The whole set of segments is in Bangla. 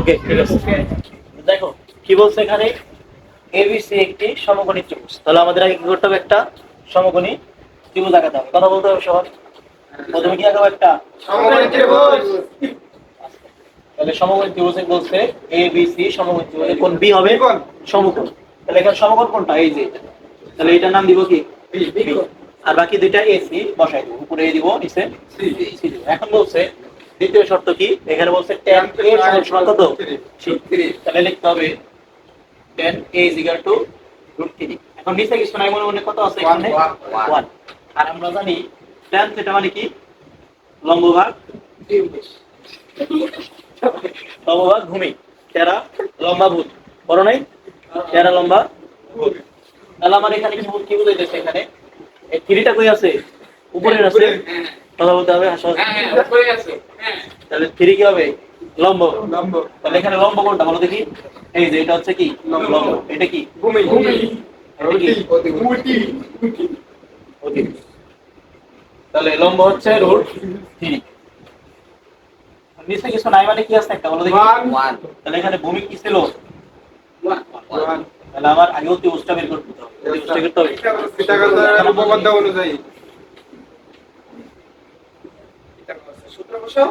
ওকে ঠিক আছে। দেখো কি বলছে এখানে? এবিসি একটি সমকোণী ত্রিভুজ। তাহলে আমাদের আগে কি করতে হবে একটা? সমকোণী ত্রিভুজ আঁকাতে হবে। কথা বলতে হবে সবার। প্রথমে কি আঁকাবো একটা? সমকোণী ত্রিভুজ। তাহলে সমকোণী ত্রিভুজে বলছে এ বি সি সমকোণী ত্রিভুজে। কোন বি হবে? কোণ? সমকোণ। তাহলে এখানে সমকোণ কোনটা? এই যে তাহলে এটার নাম দিব কি? আর বাকি দুইটা এসি বসাই দিব। উপরে এ দিব নিচে। সি এখন বলছে দ্বিতীয় শর্ত কি? এখানে বলছে tan a সমান সমান কত? Three। তাহলে লিখতে হবে tan a is equal to root 3 এখন নিচে কিছু নাই মনে মনে কত আছে এখানে? One, one, one। 1 আর আমরা জানি tan থিটা মানে কি? লম্ব ভাগ লম্ব ভাগ ভূমি। তেরা লম্বা ভূত। বড় নাই? তেরা লম্বা ভূত। তাহলে আমার এখানে কি কি বুঝাইতেছে এখানে? এই থ্রিটা কই আছে? উপরে আছে। কথা বলতে হবে হাসা তাহলে থ্রি কি হবে লম্ব। লম্ব। তাহলে এখানে লম্ব কোনটা বলো দেখি? এই যে এটা হচ্ছে কি? লম্ব। লম্ব। এটা কি? ভূমি। কি? তাহলে লম্ব হচ্ছে রুট থ্রি। নিচে কিছু নাই মানে কি আছে একটা? বলো দেখি। তাহলে এখানে ভূমি কি ছিল? তাহলে আমার আগে ত্রিভুজটা বের করতে হবে। উপপাদ্য অনুযায়ী। সূত্র বসাও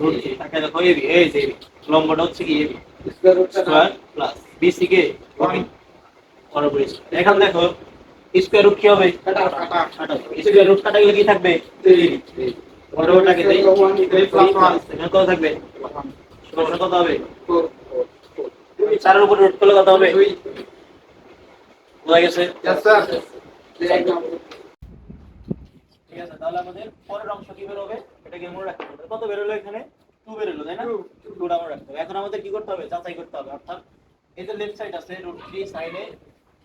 রুট থ্রি দেখো এবি এই যে এবি লম্বটা হচ্ছে কি AB square root plus BC কে বরাবর এখন দেখো স্কয়ার রুট কি হবে? স্কয়ার রুট কাটা গেলে কি থাকবে? বরাবরটাকে দেই। কত কত হবে? চারের উপরে রুট করলে কত হবে? বোঝা গেছে? ঠিক আছে তাহলে আমাদের পরের অংশ কি বেরোবে? এটাকে মনে রাখতে হবে। কত বেরোলো এখানে? টু বেরোলো তাই না. টুটা মনে রাখতে হবে। এখন আমাদের কি করতে হবে? যাচাই করতে হবে। অর্থাৎ এই যে লেফট সাইড আছে রুট থ্রি সাইডে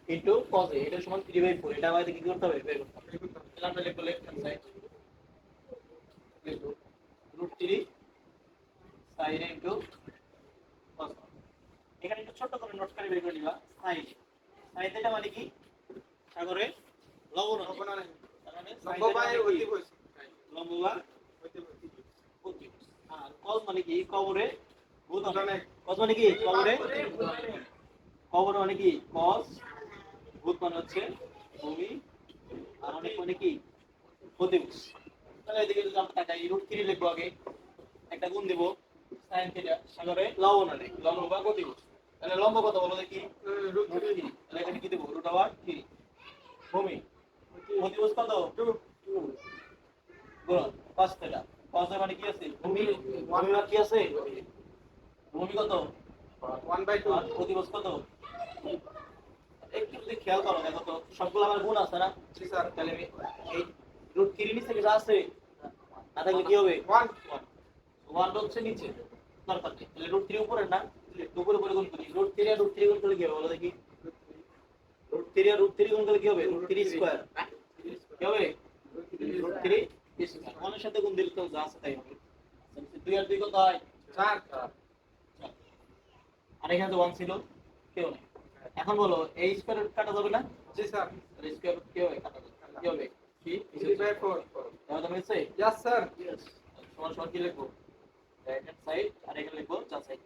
ইন্টু কজ এ এটা সমান থ্রি বাই ফোর এটা আমাদের কি করতে হবে? বের করতে হবে। তাহলে আমরা লিখব left hand side root three সাইডে ইন্টু কজ এখানে একটু ছোট করে নোট করে বের করে নিবা। সাইড সাইড এটা মানে কি? সাগরে লবণ। তার মানে লম্ব মানে। লম্ব বা। আর কজ মানে কি? কবরে? ভূত অনেক। অনেক। মানে কি? কবরে? কবর মানে কি? কজ। ভূত মানে হচ্ছে ভূমি। আর অনেক মানে কি? অতিভুজ তাহলে এদিকে যদি আমরা তাকাই রুট থ্রি লিখব আগে। একটা গুণ দেবো। সাইন থিটা সাগরে লবণ অনেক লম্ব বা তাহলে লম্ব কত বলো দেখি? Root three. তাহলে এখানে কি দেবো? রুট আবার থ্রি ভূমি। অতিভুজ কত। গুণ। পাঁচ থিটা। পাঁচ মানে কি আছে? ভূমি ভূমি আর কি আছে? ভূমি কত? One by two. আর প্রতিবছ কত? একটু যদি খেয়াল করো দেখো তো সবগুলো আমার গুণ আছে না? জি, স্যার। তাহলে আমি এই রুট থ্রি নিচে কিছু আছে না থাকলে কি হবে? ওয়ান। ওয়ান হচ্ছে নিচে। দরকার নেই। তাহলে রুট থ্রি উপরে না? উপরে উপরে গুণ করি। রুট থ্রি আর রুট থ্রি গুণ করলে কি হবে বলো দেখি? রুট থ্রি আর রুট থ্রি গুণ করলে কি হবে? রুট থ্রি স্কোয়ার কি হবে? রুট থ্রি স্কোয়ার ওয়ানের সাথে গুণ দিলে তো যা আছে তাই হবে? দুই আর দুই কত হয়? চার। আর এখানে তো ওয়ান ছিল কেউ নেই। এখন বলো এই স্কোয়ার রুট কাটা যাবে না? জি, স্যার। স্কোয়ার রুট কি হবে কাটা যাবে। কি? হবে কি বাই। তাহলে তুমি. সমান সমান কি লিখব? রাইট হ্যান্ড সাইড আর এখানে লিখব চার সাইড।